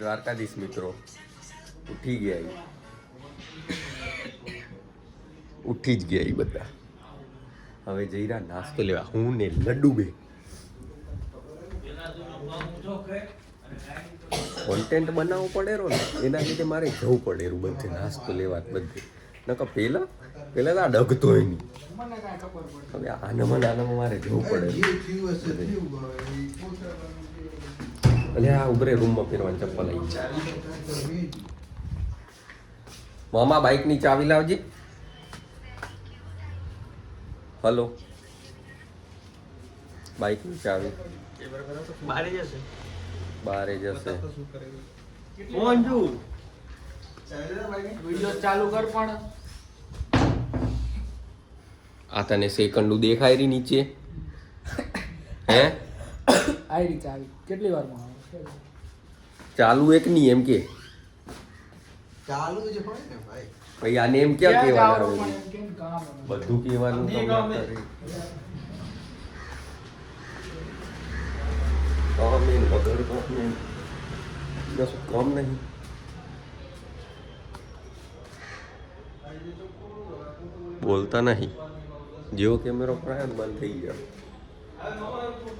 દ્વારકાધીશ મિત્રો, ઉઠી ગયા. ઉઠી જ ગયા બધા. હવે જઈ રહ્યા નાસ્તો લેવા. હું ને લડ્ડુ બે. કોન્ટેન્ટ બનાવવો પડેરો ને, એના લીધે મારે જવું પડે એવું બધે, નાસ્તો લેવા બધે. નકર પહેલાં પહેલાં તો આ ડગતો નહીં. હવે આનામાં આનામાં મારે જવું પડે. આ ઉભરે રૂમમાં પહેરવાની ચપ્પલ આવી મામા બાઇકની ચાવી લાવજે. હલો. બાઇકની ચાવી. બારે જશે. બારે જશે. ચાલુ કર પણ. આ તને સેકન્ડું દેખાય રહી નીચે. હે? આઈડી ચાવી. કેટલી વારમાં ચાલુ એક નહીં એમ કે. ચાલુ જ હોય ને ભાઈ. ભાઈ આને એમ ક્યાં કહેવાનું? બધું કહેવાનું કામ નહીં વગર કામ નહીં કામ નહીં. બોલતા નહીં. જેવો કેમેરો પરાયો બંધ થઈ ગયો.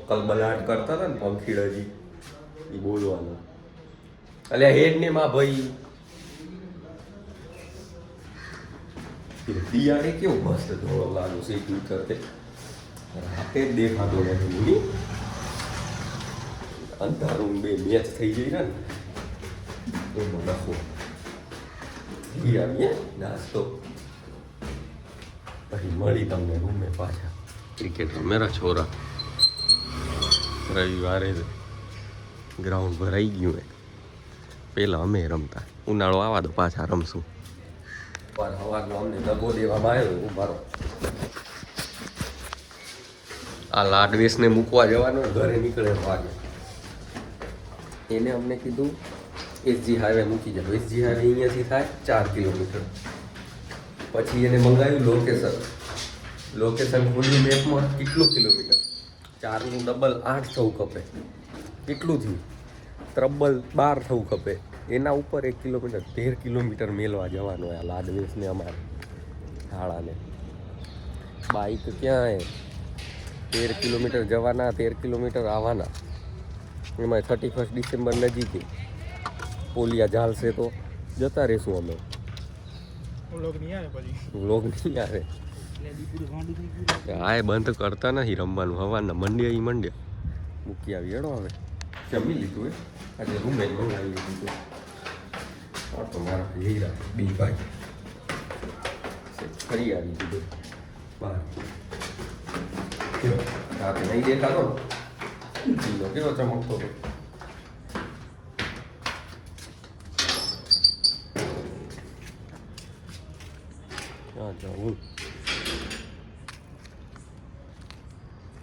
કલબલાટ કરતા હતા ને પંખીડાજી. એ બોલવાનું. અલ્યા હેડ ને માં ભાઈ. દિયાળે કેવો મસ્ત ધોળો લાગુ છે ઈ કરતે. રાતે જ દેખાતો નથી મૂડી અંધારું બે મેચ થઈ જઈ ને. એમાં લખો. ઘી નાસ્તો. પછી મળી તમને રૂમે પાછા. ક્રિકેટ રમેરા છોરા. રવિવારે ગ્રાઉન્ડ ભરાઈ ગયું હે પહેલાં અમે રમતા. ઉનાળો આવા દો, પાછા રમશું. હવાનો અમને દગો દેવામાં આવ્યો ઉભારો આ લાડવેસને મૂકવા જવાનો ઘરે નીકળે વાગે એને અમને કીધું, એસજી હાઈવે મૂકી જાવ એસજી હાઈવે અહીંયાથી થાય ચાર કિલોમીટર. પછી એને મંગાવ્યું લોકેશન લોકેશન ખોલ્યું મેપમાં કેટલું કિલોમીટર? ચારનું ડબલ આઠ થવું ખપે કેટલું થયું? ત્રબલ બાર થવું ખપે. એના ઉપર એક કિલોમીટર તેર કિલોમીટર મેલવા જવાનું આ લાડવેસને અમારે હાળાને બાઈક ક્યાં તેર કિલોમીટર જવાના તેર કિલોમીટર આવવાના. એમાં થર્ટી ફર્સ્ટ ડિસેમ્બર નજીક. પોલિયા ઝાલશે તો જતા રહેશું અમે. વ્લોગ નહીં આવે આ એ બંધ કરતા નથી રમવાનું. હવાના મંડ્યા એ મંડ્યા મૂકી આવી એડો હવે. જમી લીધું એ આજે રૂમે જ મંગાવી લીધું આ તો મારા હીરા બી ભાઈ કરી આવી દીધું બહાર રાતે નહીં દેખાતો ચીલો કેવો ચમકતો હતો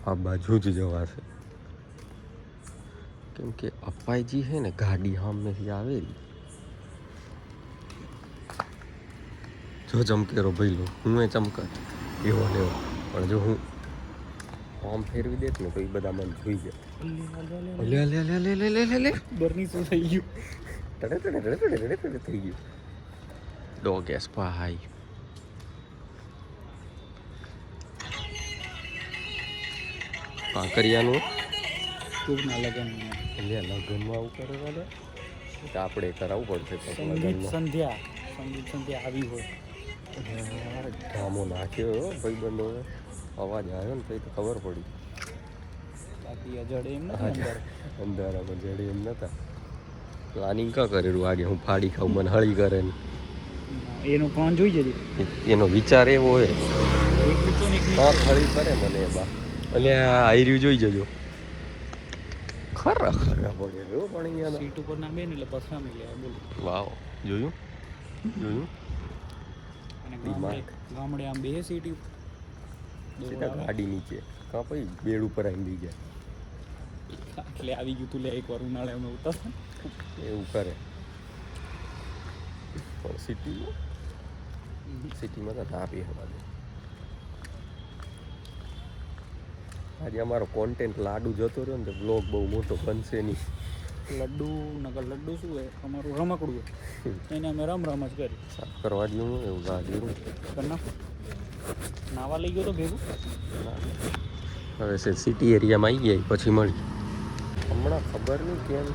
આ બાજુ જ જવાશે કેમ કે અપાઈજી છે ને ગાડી સામેથી આવેલી. જો ચમકેરો ભઈલો હું એ ચમકત એવો ને પણ જો હું ફોર્મ ફેરવી દેત ને તો એ બધા મને જોઈ જાય. લે લે લે લે લે લે લે લે. બરની શું થઈ ગયું. તડે તડે તડે તડે તડે તડે થઈ ગયું. ડોગ એસ પાઈ કાંકરિયાનું ટૂંકના લગન એટલે લગ્નમાં આવું કરે તો આપણે કરાવવું પડશે સંગીત સંધ્યા સંગીત સંધ્યા આવી હોય. ધામો નાખ્યો ભાઈ બંધો અવાજ આવ્યો ને તો ખબર પડી. બાકી અજડે એમ અંધારામાં જડે એમ નતા. પ્લાનિંગ કા કરેલું આગે? હું ફાડી ખાઉં મને હળી કરે ને. એનો પ્લાન જોઈ જજે? એનો વિચાર એવો હોય. હા હળી કરે મને એ બા એટલે આ આયર્યું જોઈ જજો. ખરા ખરા પડે હો પણ અહીંયા સીટ ઉપર ના બેન એટલે પથરામી લે બોલો. વાવ. જોયું? જોયું? અને ગામડે આમ બે સીટી સીધા ગાડી નીચે. કા પછી બેડ ઉપર આવીને બી ગયા એટલે આવી ગયું તું લે એકવાર ઉનાળે અમે ઉતર. એવું કરે. પણ સિટીમાં સિટીમાં તો તાપી હવા દે. આજે અમારો કોન્ટેન્ટ લાડુ જતો રહ્યો ને બ્લોગ બહુ મોટો બનશે નહીં. લડ્ડુ નકર લડ્ડુ શું હોય? અમારું રમકડું હોય. એને અમે રમ રમ જ કરી. સાફ કરવા દઉં એવું લાગ્યું કરી નાખો. નાવા લઈ ગયો તો ભેગું. હવે છે સિટી એરિયામાં આવી ગયા પછી મળી. હમણાં ખબર નહીં કેમ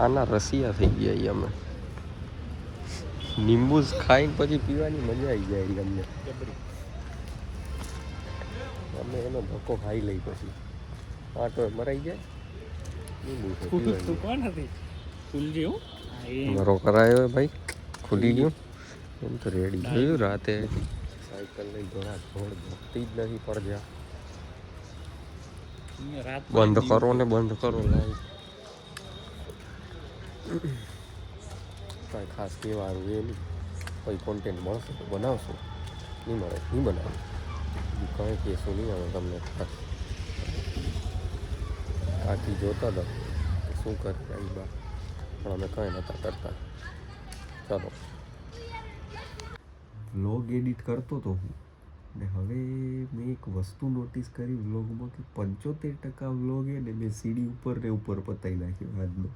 આના રસિયા થઈ ગયા એ અમે. નિંબુ ખાઈને પછી પીવાની મજા આવી જાય અમને. અમે એનો ધક્કો ખાઈ લઈ પછી. આટો મરાઈ જાય. તું કોણ હતી? ફૂલજી હું. હા, મારો કરાયો ભાઈ. ખુલી ગયું. એમ તો રેડી જોયું રાતે. સાયકલ લઈ ઘોડા ઘોડ ભક્તિ જ નથી પડ્યા. બંધ કરો ને બંધ કરો લાઈટ કાંઈ ખાસ કહેવાનું એ નહીં કોઈ કોન્ટેન્ટ મળશે તો બનાવશો. નહીં મળે નહીં બનાવે. કાંઈ કહેશું નહીં આવે તમને આથી જોતા હતા શું કરે આવી બા. પણ અમે કંઈ નહોતા કરતા. ચાલો. વ્લોગ એડિટ કરતો હતો હું. ને હવે મેં એક વસ્તુ નોટિસ કરી વ્લોગમાં કે પંચોતેર ટકા વ્લોગ એ ને મેં સીડી ઉપર ને ઉપર પતાવી નાખ્યો આજનો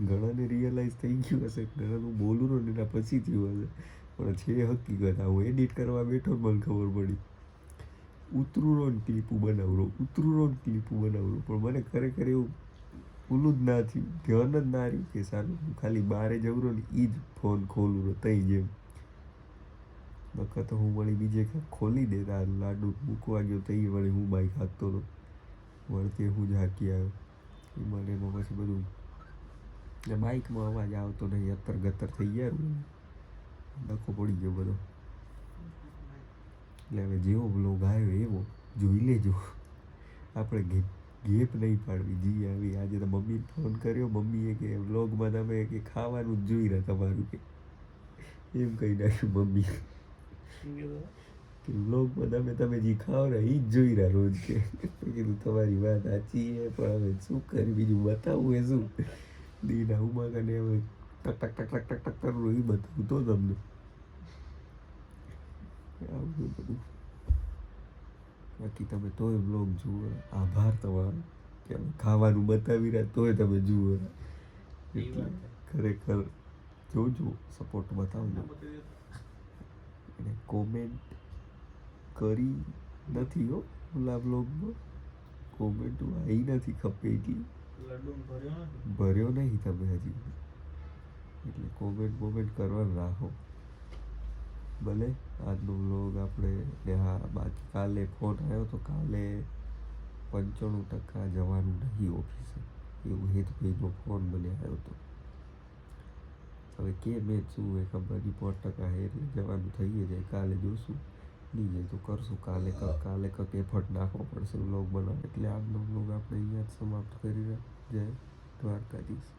ઘણાને રિયલાઇઝ થઈ ગયું હશે. ઘણાનું બોલું ને એના પછી થયું હશે. પણ છે હકીકત. હું એડિટ કરવા બેઠો મને ખબર પડી. ઉતરું ને ક્લિપું બનાવરો ઉતરું ને ક્લિપું બનાવરો. પણ મને ખરેખર એવું ઓલું જ ના થયું. ધ્યાન જ ના રહ્યું કે સારું, હું ખાલી બહારે જવું રહ્યો ને એ જ ફોન ખોલું રહ્યો, તઈ જેમ. નકર હું વળી બીજે ક્યાંક ખોલી દેતા લાડુ મૂકવા ગયો તઈ વળી હું બાઈક હાંકતો હતો વળતે હું જ આવ્યો. એ મને એમાં પછી બધું ને બાઇકમાં અવાજ આવતો નહીં અત્તર ગત્તર થઈ ગયા ડખો પડી ગયો બધો. એટલે હવે જેવો બ્લોગ આવ્યો એવો જોઈ લેજો આપણે ગે ગેપ નહીં પાડવી જી આવી આજે તો મમ્મીને ફોન કર્યો મમ્મીએ કે વ્લોગમાં તમે કે ખાવાનું જ જોઈ રહ્યા તમારું કે એમ કહી નાખ્યું મમ્મી કે વ્લોગમાં તમે તમે જે ખાઓ ને એ જ જોઈ રહ્યા રોજ કે કીધું તમારી વાત સાચી છે પણ હવે શું કરી બીજું બતાવવું એ શું દીના ઉમા કને હવે ટક ટક ટક ટક ટક ટક કરવું એ બતાવું તો તમને આવું બધું બાકી તમે તોય બ્લોગ જુઓ. આભાર તમારો. કે ખાવાનું બતાવી રહ્યા તોય તમે જુઓ. એટલે ખરેખર જોજો સપોર્ટ બતાવજો. અને કોમેન્ટ કરી નથી હો ઓલા બ્લોગમાં કોમેન્ટ આવી નથી ખપે એટલી ભર્યો નહીં તમે હજી. એટલે કોમેન્ટ બોમેન્ટ કરવાનું રાખો. ભલે આજનો વ્લોગ આપણે ને હા બાકી કાલે ફોન આવ્યો તો કાલે પંચાણું ટકા જવાનું નહીં ઓફિસે. એવું હેતભાઈનો ફોન મને આવ્યો હતો હવે કે મેં શું એ ખબર નહીં, પાંચ ટકા હે એટલે જવાનું થઈ જાય, કાલે જોશું. નહીં જાય તો કરશું, કાલે ક, કાલે કંઈક એફર્ટ નાખવો પડશે વ્લોગ બનાવે એટલે આજનો વ્લોગ આપણે અહીંયા જ સમાપ્ત કરી રહ્યા. જય દ્વારકાધીશ.